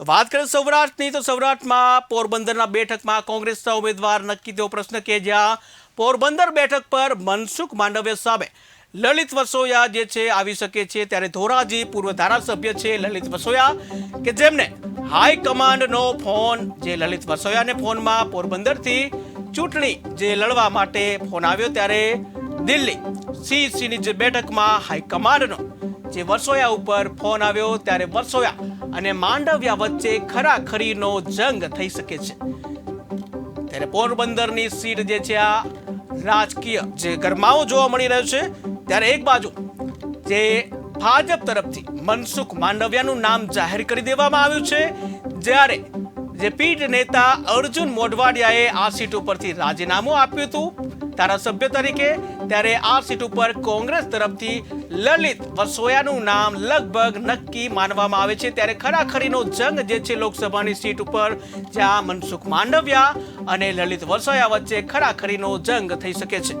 તો વાત કરીએ સૌરાષ્ટ્રની, તો સૌરાષ્ટ્રમાં પોરબંદરના બેઠકમાં કોંગ્રેસના ઉમેદવાર નક્કી તેવો પ્રશ્ન કે જ્યાં પોરબંદર બેઠક પર મનસુખ માંડવ્ય સામે લલિત વસોયા જે છે આવી શકે છે, ત્યારે ધોરાજી પૂર્વ ધારાસભ્ય છે લલિત વસોયા, કે જેમને હાઈકમાન્ડનો ફોન જે લલિત વસોયાને ફોનમાં પોરબંદરથી ચૂંટણી જે લડવા માટે ફોન આવ્યો, ત્યારે દિલ્હી સીસીની જે બેઠકમાં હાઈકમાન્ડનો જે વરસોયા ઉપર ફોન આવ્યો ત્યારે વરસોયા અને માંડવ્યા વચ્ચે ખરાખરીનો જંગ થઈ શકે છે. ત્યારે પોરબંદરની સીટ જે છે આ રાજકીય જે ગરમાવો જોવા મળી રહ્યો છે, ત્યારે એક બાજુ જે ભાજપ તરફથી મનસુખ માંડવિયાનું નામ જાહેર કરી દેવામાં આવ્યું છે, જ્યારે જે પીઢ નેતા અર્જુન મોઢવાડિયાએ આ સીટ ઉપરથી રાજીનામું આપ્યું હતું. ધારાસભ્ય તરીકે ત્યારે આ સીટ ઉપર કોંગ્રેસ તરફથી લલિત વસોયાનું નામ લગભગ નક્કી માનવામાં આવે છે. ત્યારે ખરાખરીનો જંગ જે છે લોકસભાની સીટ ઉપર, જ્યાં મનસુખ માંડવિયા અને લલિત વસોયા વચ્ચે ખરાખરીનો જંગ થઈ શકે છે.